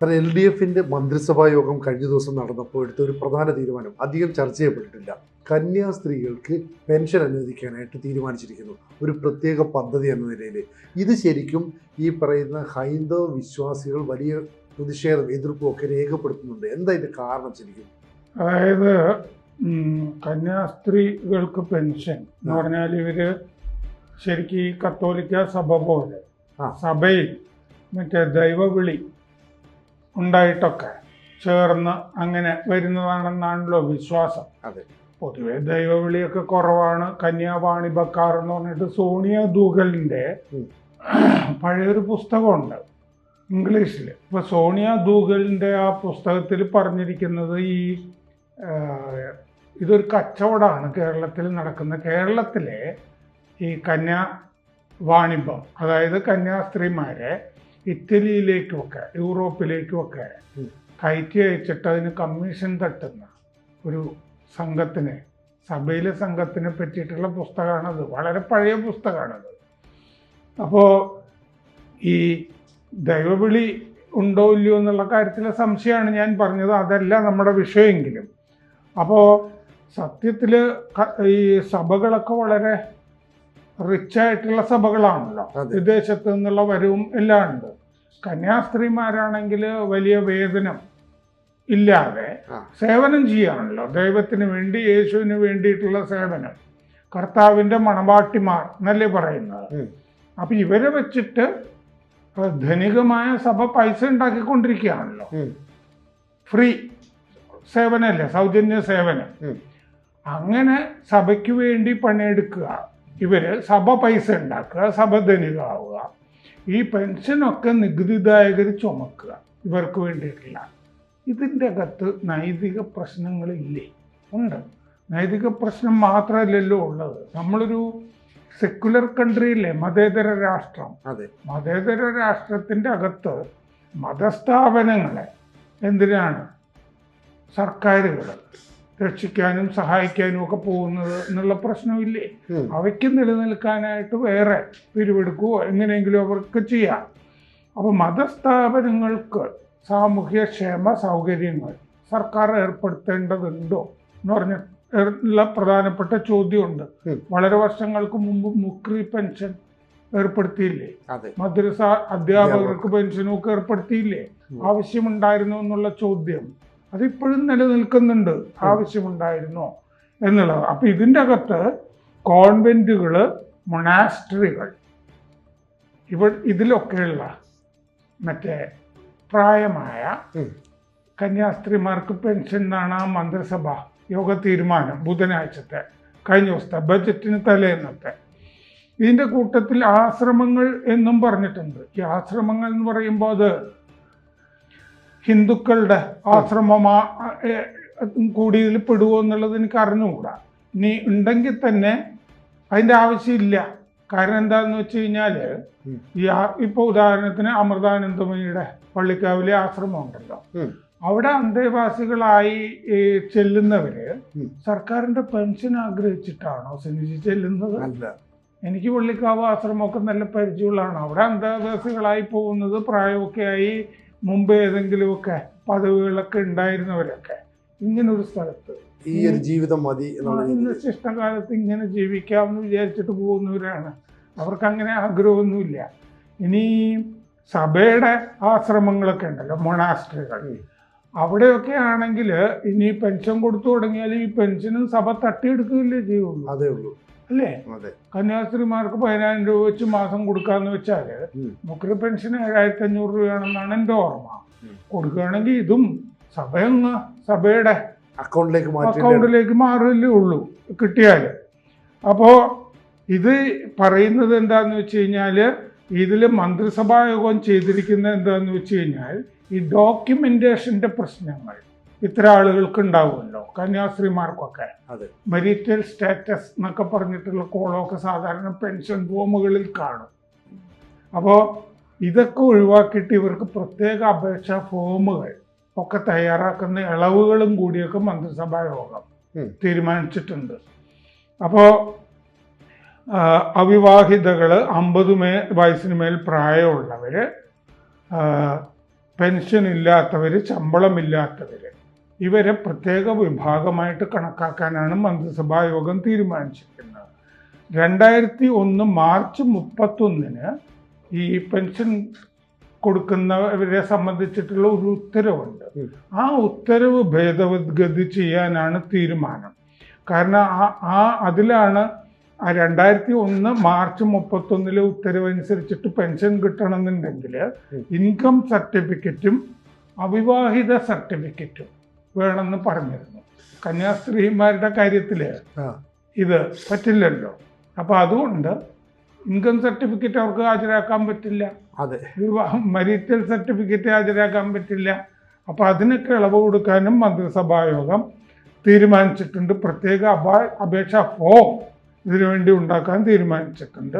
കാരണം L D എഫിന്റെ മന്ത്രിസഭാ യോഗം കഴിഞ്ഞ ദിവസം നടന്നപ്പോൾ എടുത്ത ഒരു പ്രധാന തീരുമാനം. അധികം ചർച്ച ചെയ്യപ്പെട്ടിട്ടില്ല. കന്യാസ്ത്രീകൾക്ക് പെൻഷൻ അനുവദിക്കാനായിട്ട് തീരുമാനിച്ചിരിക്കുന്നു. ഒരു പ്രത്യേക പദ്ധതി എന്ന നിലയിൽ ഇത് ശരിക്കും ഈ പറയുന്ന ഹൈന്ദവ വിശ്വാസികൾ വലിയ പ്രതിഷേധം എതിർപ്പും ഒക്കെ രേഖപ്പെടുത്തുന്നുണ്ട്. എന്താ ഇതിന്റെ കാരണം ശരിക്കും? അതായത് കന്യാസ്ത്രീകൾക്ക് പെൻഷൻ എന്ന് പറഞ്ഞാൽ ഇവർ ശരിക്കും ഈ കത്തോലിക്ക സഭ പോലെ. സഭയിൽ മറ്റേ ദൈവവിളി ഉണ്ടായിട്ടൊക്കെ ചേർന്ന് അങ്ങനെ വരുന്നതാണെന്നാണല്ലോ വിശ്വാസം. അതെ. പൊതുവെ ദൈവവിളിയൊക്കെ കുറവാണ്. കന്യാവാണി ബക്കാർ എന്ന് പറഞ്ഞിട്ട് സോണിയ ദൂഗലിന്റെ പഴയൊരു പുസ്തകമുണ്ട് ഇംഗ്ലീഷിൽ ഇപ്പൊ സോണിയ ദൂഗലിന്റെ ആ പുസ്തകത്തിൽ പറഞ്ഞിരിക്കുന്നത് ഈ ഇതൊരു കച്ചവടമാണ് കേരളത്തിൽ നടക്കുന്ന. കേരളത്തിലെ ഈ കന്യാ വാണിഭം അതായത് കന്യാസ്ത്രീമാരെ ഇറ്റലിയിലേക്കുമൊക്കെ യൂറോപ്പിലേക്കുമൊക്കെ. കയറ്റി അയച്ചിട്ട് അതിന് കമ്മീഷൻ തട്ടുന്ന ഒരു സംഘത്തിന് സഭയിലെ സംഘത്തിനെ പറ്റിയിട്ടുള്ള പുസ്തകമാണത് വളരെ പഴയ പുസ്തകമാണത് അപ്പോൾ ഈ ദൈവവിളി ഉണ്ടോ ഇല്ലയോ എന്നുള്ള കാര്യത്തിലെ സംശയമാണ് ഞാൻ പറഞ്ഞത്. അതല്ല നമ്മുടെ വിഷയമെങ്കിലും. അപ്പോൾ സത്യത്തിൽ ഈ സഭകളൊക്കെ വളരെ റിച്ചായിട്ടുള്ള സഭകളാണല്ലോ. വിദേശത്ത് നിന്നുള്ള വരവും എല്ലാം ഉണ്ട്. കന്യാസ്ത്രീമാരാണെങ്കിൽ വലിയ വേതനം ഇല്ലാതെ. സേവനം ചെയ്യാണല്ലോ. ദൈവത്തിന് വേണ്ടി യേശുവിന് വേണ്ടിയിട്ടുള്ള സേവനം. കർത്താവിന്റെ മണവാട്ടിമാർ എന്നല്ലേ പറയുന്നത്. അപ്പൊ ഇവരെ വെച്ചിട്ട് ധനികമായ സഭ പൈസ ഉണ്ടാക്കിക്കൊണ്ടിരിക്കുകയാണല്ലോ. ഫ്രീ സേവനമല്ലേ? സൗജന്യ സേവനം. അങ്ങനെ സഭയ്ക്ക് വേണ്ടി പണിയെടുക്കുക. ഇവർ സഭ പൈസ ഉണ്ടാക്കുക സഭ ധനികമാവുക. ഈ പെൻഷനൊക്കെ നികുതിദായകർ ചുമക്കുക. ഇവർക്ക് വേണ്ടിയിട്ടില്ല. ഇതിന്റെ അകത്ത് നൈതിക പ്രശ്നങ്ങളില്ലേ? ഉണ്ട്. നൈതിക പ്രശ്നം മാത്രമല്ലല്ലോ ഉള്ളത്. നമ്മളൊരു സെക്യുലർ കൺട്രിയില്ലേ മതേതര രാഷ്ട്രം. അതെ. മതേതര രാഷ്ട്രത്തിന്റെ അകത്ത് മതസ്ഥാപനങ്ങളെ എന്തിനാണ്? സർക്കാരുകൾ രക്ഷിക്കാനും സഹായിക്കാനും ഒക്കെ പോകുന്നത് എന്നുള്ള പ്രശ്നമില്ലേ? അവയ്ക്ക് നിലനിൽക്കാനായിട്ട് വേറെ പിരിവെടുക്കുകയോ എങ്ങനെയെങ്കിലും അവർക്ക് ചെയ്യാം. അപ്പോൾ മതസ്ഥാപനങ്ങൾക്ക് സാമൂഹ്യ ക്ഷേമ സൗകര്യങ്ങൾ സർക്കാർ ഏർപ്പെടുത്തേണ്ടതുണ്ടോ എന്ന് പറഞ്ഞ ഉള്ള പ്രധാനപ്പെട്ട ചോദ്യമുണ്ട്. വളരെ വർഷങ്ങൾക്ക് മുമ്പ് മുക്രി പെൻഷൻ ഏർപ്പെടുത്തിയില്ലേ? അതെ. മദ്രസ അധ്യാപകർക്ക് പെൻഷനും ഒക്കെ ഏർപ്പെടുത്തിയില്ലേ? ആവശ്യമുണ്ടായിരുന്നു എന്നുള്ള ചോദ്യം. അതിപ്പോഴും നിലനിൽക്കുന്നുണ്ട്. ആവശ്യമുണ്ടായിരുന്നോ എന്നുള്ളത്. അപ്പൊ ഇതിന്റെ അകത്ത് കോൺവെന്റുകൾ മൊണാസ്ട്രികൾ ഇവ ഇതിലൊക്കെയുള്ള മറ്റേ പ്രായമായ കന്യാസ്ത്രീമാർക്ക് പെൻഷൻ എന്നാണ് ആ മന്ത്രിസഭ യോഗ തീരുമാനം ബുധനാഴ്ചത്തെ കഴിഞ്ഞ ദിവസത്തെ ബജറ്റിന് തലേന്നത്തെ. ഇതിന്റെ കൂട്ടത്തിൽ ആശ്രമങ്ങൾ എന്നും പറഞ്ഞിട്ടുണ്ട്. ഈ ആശ്രമങ്ങൾ എന്ന് പറയുമ്പോൾ അത് ഹിന്ദുക്കളുടെ ആശ്രമമാ കൂടിയിൽ കൂടി ഇതിൽ പെടുമോ എന്നുള്ളത് എനിക്ക് അറിഞ്ഞുകൂടാ. ഇനി ഉണ്ടെങ്കിൽ തന്നെ അതിന്റെ ആവശ്യമില്ല. കാരണം എന്താന്ന് വെച്ച് കഴിഞ്ഞാൽ ഇപ്പൊ ഈ ഇപ്പോൾ ഉദാഹരണത്തിന് അമൃതാനന്ദമയുടെ പള്ളിക്കാവിലെ ആശ്രമം ഉണ്ടല്ലോ അവിടെ അന്തേവാസികളായി ചെല്ലുന്നവര് സർക്കാരിന്റെ പെൻഷൻ ആഗ്രഹിച്ചിട്ടാണോ സിനിജി ചെല്ലുന്നത്? അല്ല. എനിക്ക് പള്ളിക്കാവ് ആശ്രമമൊക്കെ നല്ല പരിചയമുള്ളതാണ്. അവിടെ അന്തേവാസികളായി പോകുന്നത് പ്രായമൊക്കെ ആയി മുമ്പ് ഏതെങ്കിലുമൊക്കെ പദവികളൊക്കെ ഉണ്ടായിരുന്നവരൊക്കെ ഇങ്ങനെ ഒരു സ്ഥലത്ത്. ഈ ഒരു ജീവിതം മതി ഇന്ന് ശിഷ്ടകാലത്ത് ഇങ്ങനെ ജീവിക്കാമെന്ന് വിചാരിച്ചിട്ട് പോകുന്നവരാണ്. അവർക്ക് അങ്ങനെ ആഗ്രഹമൊന്നുമില്ല. ഇനി സഭയുടെ ആശ്രമങ്ങളൊക്കെ ഉണ്ടല്ലോ മൊണാസ്ട്രികൾ. അവിടെയൊക്കെ ആണെങ്കിൽ ഇനി പെൻഷൻ കൊടുത്തു തുടങ്ങിയാൽ ഈ പെൻഷനും സഭ തട്ടിയെടുക്കുകയല്ലേ ചെയ്യുള്ളൂ. അതേ ഉള്ളൂ. അല്ലേ? കന്യാസ്ത്രീമാർക്ക് പതിനായിരം രൂപ വെച്ച് മാസം കൊടുക്കാന്ന് വെച്ചാൽ. മുക്രി പെൻഷൻ ഏഴായിരത്തി അഞ്ഞൂറ് രൂപയാണെന്നാണ് എന്റെ ഓർമ്മ. കൊടുക്കുകയാണെങ്കിൽ ഇതും സഭയൊന്ന് സഭയുടെ അക്കൗണ്ടിലേക്ക് അക്കൗണ്ടിലേക്ക് മാറില്ലേ ഉള്ളൂ കിട്ടിയാൽ അപ്പോ ഇത് പറയുന്നത് എന്താന്ന് വെച്ച് കഴിഞ്ഞാൽ ഇതിൽ മന്ത്രിസഭാ യോഗം ചെയ്തിരിക്കുന്നത് എന്താന്ന് വെച്ച് കഴിഞ്ഞാൽ ഈ ഡോക്യുമെന്റേഷന്റെ പ്രശ്നങ്ങൾ. ഇത്ര ആളുകൾക്ക് ഉണ്ടാവുമല്ലോ കന്യാസ്ത്രീമാർക്കൊക്കെ മെരിറ്റൽ സ്റ്റാറ്റസ് എന്നൊക്കെ പറഞ്ഞിട്ടുള്ള കോളമൊക്കെ സാധാരണ പെൻഷൻ ഫോമുകളിൽ കാണും. അപ്പോൾ ഇതൊക്കെ ഒഴിവാക്കിയിട്ട് ഇവർക്ക് പ്രത്യേക അപേക്ഷാ ഫോമുകൾ ഒക്കെ തയ്യാറാക്കുന്ന ഇളവുകളും കൂടിയൊക്കെ മന്ത്രിസഭാ യോഗം തീരുമാനിച്ചിട്ടുണ്ട്. അപ്പോൾ അവിവാഹിതകൾ അമ്പത് മേ വയസ്സിന് മേൽ പ്രായമുള്ളവർ പെൻഷൻ ഇല്ലാത്തവർ ശമ്പളമില്ലാത്തവർ ഇവരെ പ്രത്യേക വിഭാഗമായിട്ട് കണക്കാക്കാനാണ് മന്ത്രിസഭാ യോഗം തീരുമാനിച്ചിരിക്കുന്നത്. രണ്ടായിരത്തി ഒന്ന് മാർച്ച് മുപ്പത്തൊന്നിന് ഈ പെൻഷൻ കൊടുക്കുന്നവരെ സംബന്ധിച്ചിട്ടുള്ള ഒരു ഉത്തരവുണ്ട്. ആ ഉത്തരവ് ഭേദഗതി ചെയ്യാനാണ് തീരുമാനം. കാരണം ആ ആ അതിലാണ് ആ രണ്ടായിരത്തി ഒന്ന് മാർച്ച് മുപ്പത്തൊന്നിലെ ഉത്തരവനുസരിച്ചിട്ട് പെൻഷൻ കിട്ടണമെന്നുണ്ടെങ്കിൽ ഇൻകം സർട്ടിഫിക്കറ്റും അവിവാഹിത സർട്ടിഫിക്കറ്റും വേണമെന്ന് പറഞ്ഞിരുന്നു. കന്യാസ്ത്രീമാരുടെ കാര്യത്തിൽ ഇത് പറ്റില്ലല്ലോ. അപ്പോൾ അതുകൊണ്ട് ഇൻകം സർട്ടിഫിക്കറ്റ് അവർക്ക് ഹാജരാക്കാൻ പറ്റില്ല. അതെ. വിവാഹം മരിറ്റൽ സർട്ടിഫിക്കറ്റ് ഹാജരാക്കാൻ പറ്റില്ല. അപ്പോൾ അതിനൊക്കെ ഇളവ് കൊടുക്കാനും മന്ത്രിസഭാ യോഗം തീരുമാനിച്ചിട്ടുണ്ട്. പ്രത്യേക അപാ അപേക്ഷാ ഫോം ഇതിനു വേണ്ടി ഉണ്ടാക്കാൻ തീരുമാനിച്ചിട്ടുണ്ട്.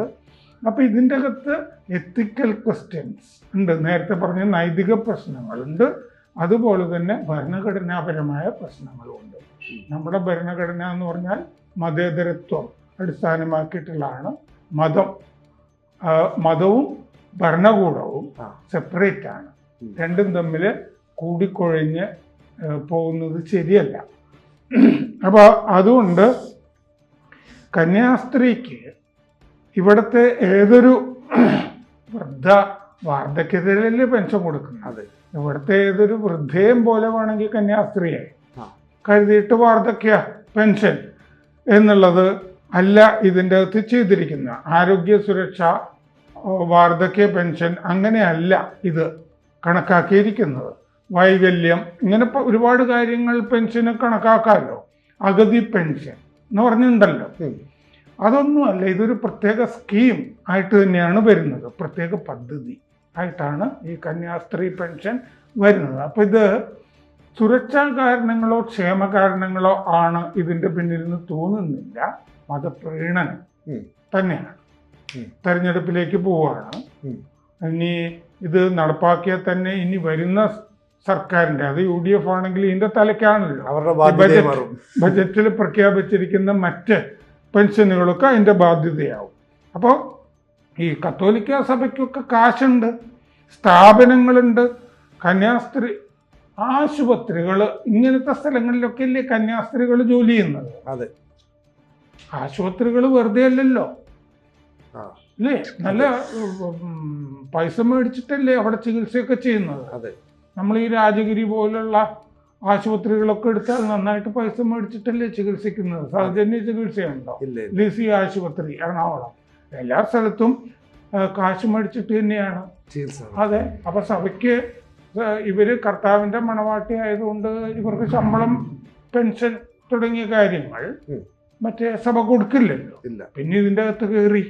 അപ്പോൾ ഇതിന്റെ അകത്ത് എത്തിക്കൽ ക്വസ്റ്റ്യൻസ് ഉണ്ട്. നേരത്തെ പറഞ്ഞ നൈതിക പ്രശ്നങ്ങളുണ്ട്. അതുപോലെ തന്നെ ഭരണഘടനാപരമായ പ്രശ്നങ്ങളുമുണ്ട്. നമ്മുടെ ഭരണഘടന എന്ന് പറഞ്ഞാൽ മതേതരത്വം അടിസ്ഥാനമാക്കിയിട്ടുള്ളതാണ്. മതം മതവും ഭരണകൂടവും സെപ്പറേറ്റ് ആണ്. രണ്ടും തമ്മിൽ കൂടിക്കൊഴിഞ്ഞ് പോകുന്നത് ശരിയല്ല. അപ്പോൾ അതുകൊണ്ട് കന്യാസ്ത്രീക്ക് ഇവിടുത്തെ ഏതൊരു വൃദ്ധ വാർദ്ധക്യത്തിലല്ലേ പെൻഷൻ കൊടുക്കുന്നത്? ഇവിടുത്തെ ഏതൊരു വൃദ്ധയും പോലെ വേണമെങ്കിൽ കന്യാസ്ത്രീയെ. കരുതിയിട്ട് വാർദ്ധക്യ പെൻഷൻ എന്നുള്ളത് അല്ല ഇതിന്റെ അകത്ത് ചെയ്തിരിക്കുന്ന ആരോഗ്യ സുരക്ഷ വാർദ്ധക്യ പെൻഷൻ അങ്ങനെയല്ല ഇത് കണക്കാക്കിയിരിക്കുന്നത്. വൈകല്യം ഇങ്ങനെ ഒരുപാട് കാര്യങ്ങൾ പെൻഷന് കണക്കാക്കാമല്ലോ. അഗതി പെൻഷൻ എന്ന് പറഞ്ഞിട്ടുണ്ടല്ലോ. അതൊന്നുമല്ല ഇതൊരു പ്രത്യേക സ്കീം ആയിട്ട് തന്നെയാണ് വരുന്നത്. പ്രത്യേക പദ്ധതി. ആയിട്ടാണ് ഈ കന്യാസ്ത്രീ പെൻഷൻ വരുന്നത്. അപ്പോൾ ഇത് സുരക്ഷാ കാരണങ്ങളോ ക്ഷേമ കാരണങ്ങളോ ആണ് ഇതിന്റെ പിന്നിൽ നിന്ന് തോന്നുന്നില്ല. മതപ്രീണനം. തന്നെയാണ്. തെരഞ്ഞെടുപ്പിലേക്ക് പോവുകയാണ്. ഇനി ഇത് നടപ്പാക്കിയാൽ തന്നെ ഇനി വരുന്ന സർക്കാരിന്റെ അത് യു ഡി എഫ് ആണെങ്കിൽ ഇതിന്റെ തലയ്ക്കാണല്ലോ. അവരുടെ ബജറ്റിൽ പ്രഖ്യാപിച്ചിരിക്കുന്ന മറ്റ് പെൻഷനുകളൊക്കെ അതിന്റെ ബാധ്യതയാവും. അപ്പോൾ ഈ കത്തോലിക്ക സഭയ്ക്കൊക്കെ കാശുണ്ട് സ്ഥാപനങ്ങളുണ്ട് കന്യാസ്ത്രീ ആശുപത്രികൾ ഇങ്ങനത്തെ സ്ഥലങ്ങളിലൊക്കെ അല്ലേ കന്യാസ്ത്രീകൾ ജോലി ചെയ്യുന്നത്? അതെ. ആശുപത്രികൾ വെറുതെ അല്ലല്ലോ. അല്ലേ? നല്ല പൈസ മേടിച്ചിട്ടല്ലേ അവിടെ ചികിത്സയൊക്കെ ചെയ്യുന്നത്? അതെ. നമ്മൾ ഈ രാജഗിരി പോലുള്ള ആശുപത്രികളൊക്കെ എടുത്താൽ നന്നായിട്ട് പൈസ മേടിച്ചിട്ടല്ലേ ചികിത്സിക്കുന്നത്? സൗജന്യ ചികിത്സയുണ്ടോ? ലിസി ആശുപത്രി എറണാകുളം. എല്ലാ സ്ഥലത്തും കാശ് മേടിച്ചിട്ട് തന്നെയാണ്. അതെ അപ്പൊ സഭയ്ക്ക് ഇവർ കർത്താവിന്റെ മണവാട്ടി ആയതുകൊണ്ട് ഇവർക്ക് ശമ്പളം പെൻഷൻ തുടങ്ങിയ കാര്യങ്ങൾ. മറ്റേ സഭ കൊടുക്കില്ലല്ലോ. ഇല്ല. പിന്നെ ഇതിന്റെ അകത്ത് കയറി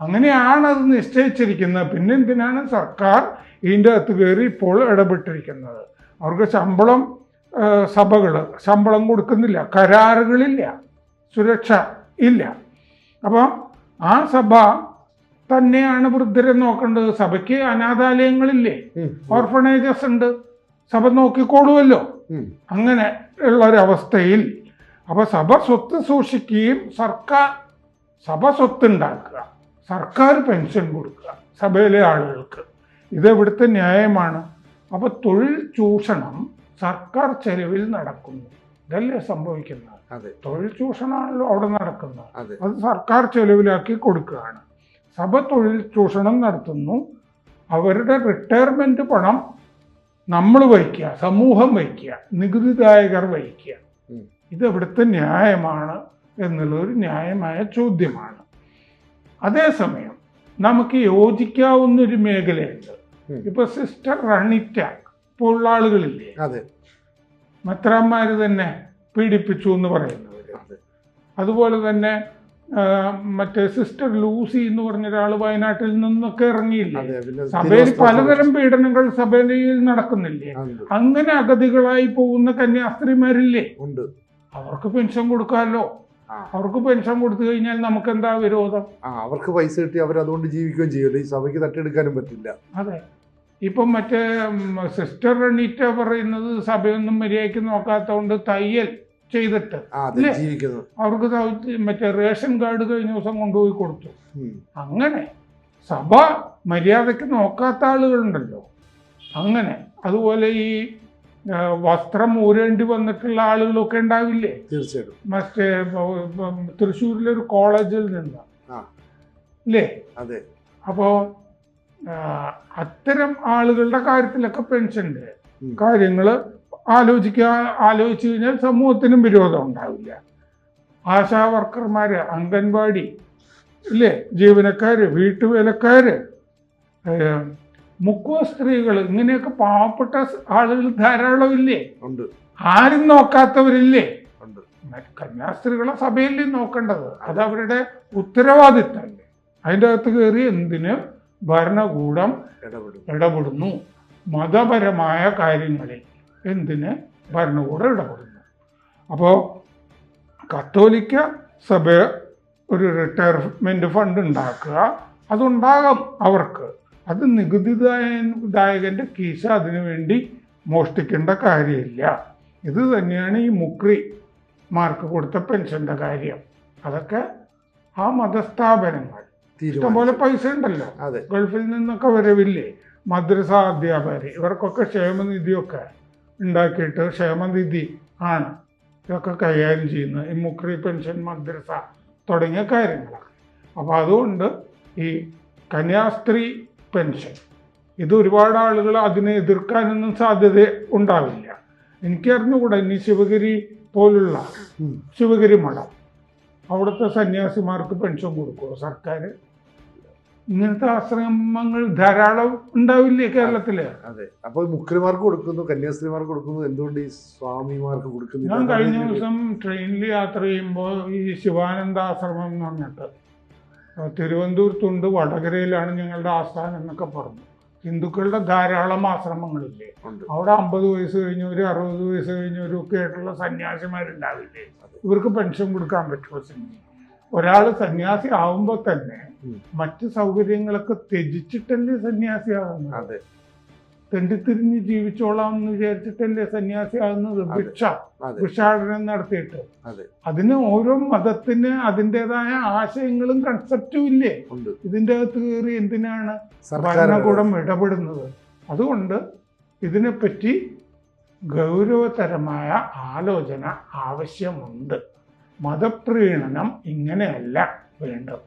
അങ്ങനെയാണ് അത് നിശ്ചയിച്ചിരിക്കുന്നത് പിന്നെ എന്തിനാണ് സർക്കാർ ഇതിന്റെ അകത്ത് കയറി ഇപ്പോൾ ഇടപെട്ടിരിക്കുന്നത്? അവർക്ക് ശമ്പളം സഭകൾ ശമ്പളം കൊടുക്കുന്നില്ല. കരാറുകളില്ല. സുരക്ഷ ഇല്ല. അപ്പോൾ ആ സഭ തന്നെയാണ് വൃദ്ധരെ നോക്കേണ്ടത്. സഭയ്ക്ക് അനാഥാലയങ്ങളില്ലേ. ഓർഫണേജസ് ഉണ്ട്. സഭ നോക്കിക്കോളുമല്ലോ. അങ്ങനെ ഉള്ള ഒരവസ്ഥയിൽ അപ്പൊ സഭ സ്വത്ത് സൂക്ഷിക്കുകയും സർക്കാർ സഭ സ്വത്ത് ഉണ്ടാക്കുക സർക്കാർ പെൻഷൻ കൊടുക്കുക സഭയിലെ ആളുകൾക്ക്. ഇത് ഇവിടുത്തെ ന്യായമാണ്. അപ്പൊ തൊഴിൽ ചൂഷണം സർക്കാർ ചെലവിൽ നടക്കുന്നു. ഇതല്ലേ സംഭവിക്കുന്നത്? തൊഴിൽ ചൂഷണമാണല്ലോ അവിടെ നടക്കുന്നത്. അത്. സർക്കാർ ചെലവിലാക്കി കൊടുക്കുകയാണ്. സഭ തൊഴിൽ ചൂഷണം നടത്തുന്നു. അവരുടെ റിട്ടയർമെന്റ് പണം നമ്മൾ വഹിക്കുക സമൂഹം വഹിക്കുക നികുതിദായകർ വഹിക്കുക. ഇത് ഇവിടുത്തെ ന്യായമാണ് എന്നുള്ളൊരു ന്യായമായ ചോദ്യമാണ്. അതേസമയം നമുക്ക് യോജിക്കാവുന്ന ഒരു മേഖലയുണ്ട്. ഇപ്പൊ സിസ്റ്റർ റണിറ്റ പോലുള്ള ആളുകളില്ലേ? അതെ. മെത്രാന്മാർ തന്നെ പീഡിപ്പിച്ചു എന്ന് പറയുന്നു. അതുപോലെ തന്നെ മറ്റേ സിസ്റ്റർ ലൂസി എന്ന് പറഞ്ഞ ഒരാൾ വയനാട്ടിൽ നിന്നൊക്കെ ഇറങ്ങിയില്ല? സഭയിൽ പലതരം പീഡനങ്ങൾ സഭയിൽ നടക്കുന്നില്ലേ? അങ്ങനെ അഗതികളായി പോകുന്ന കന്യാസ്ത്രീമാരില്ലേ? ഉണ്ട്. അവർക്ക് പെൻഷൻ കൊടുക്കാമല്ലോ. അവർക്ക് പെൻഷൻ കൊടുത്തു കഴിഞ്ഞാൽ നമുക്ക് എന്താ വിരോധം അവർക്ക് പൈസ കിട്ടി അവർ അതുകൊണ്ട് ജീവിക്കുകയും ചെയ്യുമല്ലോ ഈ സഭയ്ക്ക് തട്ടിയെടുക്കാനും പറ്റില്ല. അതെ. ഇപ്പം മറ്റേ സിസ്റ്റർ റണീറ്റ പറയുന്നത് സഭയൊന്നും മര്യാദയ്ക്ക് നോക്കാത്തതുകൊണ്ട് തയ്യൽ ചെയ്തിട്ട് അവർക്ക് മറ്റേ റേഷൻ കാർഡ് കഴിഞ്ഞ ദിവസം കൊണ്ടുപോയി കൊടുത്തു. അങ്ങനെ സഭ മര്യാദയ്ക്ക് നോക്കാത്ത ആളുകളുണ്ടല്ലോ. അങ്ങനെ അതുപോലെ ഈ വസ്ത്രം ഊരേണ്ടി വന്നിട്ടുള്ള ആളുകളൊക്കെ ഉണ്ടാവില്ലേ? തീർച്ചയായിട്ടും. മറ്റേ തൃശ്ശൂരിലെ ഒരു തൃശ്ശൂരിലൊരു കോളേജിൽ നിന്ന്. അല്ലേ അതെ. അപ്പോൾ അത്തരം ആളുകളുടെ കാര്യത്തിലൊക്കെ പെൻഷന്റെ. കാര്യങ്ങൾ ആലോചിക്കുക ആലോചിച്ച് കഴിഞ്ഞാൽ സമൂഹത്തിനും വിരോധം ഉണ്ടാവില്ല. ആശാ വർക്കർമാർ അംഗൻവാടി ഇല്ലേ? ജീവനക്കാര് വീട്ടുവേലക്കാര് മുക്കോ മുക്കുവ സ്ത്രീകൾ ഇങ്ങനെയൊക്കെ പാവപ്പെട്ട ആളുകൾ ധാരാളം ഇല്ലേ ഉണ്ട്. ആരും നോക്കാത്തവരില്ലേ? ഉണ്ട്. കന്യാസ്ത്രീകളെ സഭയിൽ നോക്കേണ്ടത് അത് അവരുടെ ഉത്തരവാദിത്തമല്ലേ അതിന്റെ അകത്ത് കയറി എന്തിന് ഭരണകൂടം ഇടപെടും ഇടപെടുന്നു. മതപരമായ കാര്യങ്ങളിൽ എന്തിന് ഭരണകൂടം ഇടപെടുന്നു? അപ്പോൾ കത്തോലിക്ക സഭ ഒരു റിട്ടയർമെന്റ് ഫണ്ട് ഉണ്ടാക്കുക അതുണ്ടാകാം അവർക്ക്. അത് നികുതിദായകന്റെ കീശ അതിനുവേണ്ടി മോഷ്ടിക്കേണ്ട കാര്യമില്ല. ഇത് തന്നെയാണ് ഈ മുക്രി മാർക്ക് കൊടുത്ത പെൻഷന്റെ കാര്യം. അതൊക്കെ ആ മതസ്ഥാപനങ്ങൾ ഇഷ്ടംപോലെ പൈസ ഉണ്ടല്ലോ. അതെ. ഗൾഫിൽ നിന്നൊക്കെ വരവില്ലേ? മദ്രസ അധ്യാപകർ ഇവർക്കൊക്കെ ക്ഷേമനിധിയൊക്കെ ഉണ്ടാക്കിയിട്ട് ക്ഷേമനിധി ആണ് ഇതൊക്കെ കൈകാര്യം ചെയ്യുന്നത്. ഈ മുക്രി പെൻഷൻ മദ്രസ തുടങ്ങിയ കാര്യങ്ങളാണ്. അപ്പോൾ അതുകൊണ്ട് ഈ കന്യാസ്ത്രീ പെൻഷൻ ഇത് ഒരുപാട് ആളുകൾ അതിനെ എതിർക്കാനൊന്നും സാധ്യത ഉണ്ടാവില്ല. എനിക്കറിഞ്ഞുകൂടാ ഇനി ശിവഗിരി പോലുള്ള ശിവഗിരി മഠം. അവിടുത്തെ സന്യാസിമാർക്ക് പെൻഷൻ കൊടുക്കുമോ സർക്കാർ? ഇങ്ങനത്തെ ആശ്രമങ്ങൾ ധാരാളം ഉണ്ടാവില്ലേ കേരളത്തിൽ? അതെ. അപ്പൊ മുഖ്യമാർക്ക് കൊടുക്കുന്നു കന്യാസ്ത്രീമാർക്ക് കൊടുക്കുന്നു എന്തുകൊണ്ട് ഈ സ്വാമിമാർക്ക് കൊടുക്കുന്നു ഞാൻ കഴിഞ്ഞ ദിവസം ട്രെയിനിൽ യാത്ര ചെയ്യുമ്പോൾ ഈ ശിവാനന്ദ ആശ്രമം എന്ന് പറഞ്ഞിട്ട് തിരുവനന്തപുരത്തുണ്ട് വടകരയിലാണ് ഞങ്ങളുടെ ആസ്ഥാനം എന്നൊക്കെ പറഞ്ഞു. ഹിന്ദുക്കളുടെ ധാരാളം ആശ്രമങ്ങളില്ലേ? അവിടെ അമ്പത് വയസ്സ് കഴിഞ്ഞവരും അറുപത് വയസ്സ് കഴിഞ്ഞവരും ഒക്കെ ആയിട്ടുള്ള സന്യാസിമാരുണ്ടാവില്ലേ? ഇവർക്ക് പെൻഷൻ കൊടുക്കാൻ പറ്റുമോ സിനിമ ഒരാൾ സന്യാസി ആവുമ്പോൾ തന്നെ മറ്റു സൗകര്യങ്ങളൊക്കെ ത്യജിച്ചിട്ടല്ലേ സന്യാസി ആവുന്നത്? അതെ. തെണ്ടിത്തിരിഞ്ഞ് ജീവിച്ചോളാം എന്ന് വിചാരിച്ചിട്ടല്ലേ സന്യാസി ആകുന്നത് അതെ. ഭിക്ഷ ഭിക്ഷാടനം നടത്തിയിട്ട്. അതിന് ഓരോ മതത്തിന് അതിന്റെതായ ആശയങ്ങളും കൺസെപ്റ്റും ഇല്ലേ? ഇതിന്റെ അകത്ത് കയറി എന്തിനാണ് ഭരണകൂടം ഇടപെടുന്നത്? അതുകൊണ്ട് ഇതിനെപ്പറ്റി ഗൗരവതരമായ ആലോചന ആവശ്യമുണ്ട്. മതപ്രീണനം ഇങ്ങനെയല്ല വേണ്ടത്.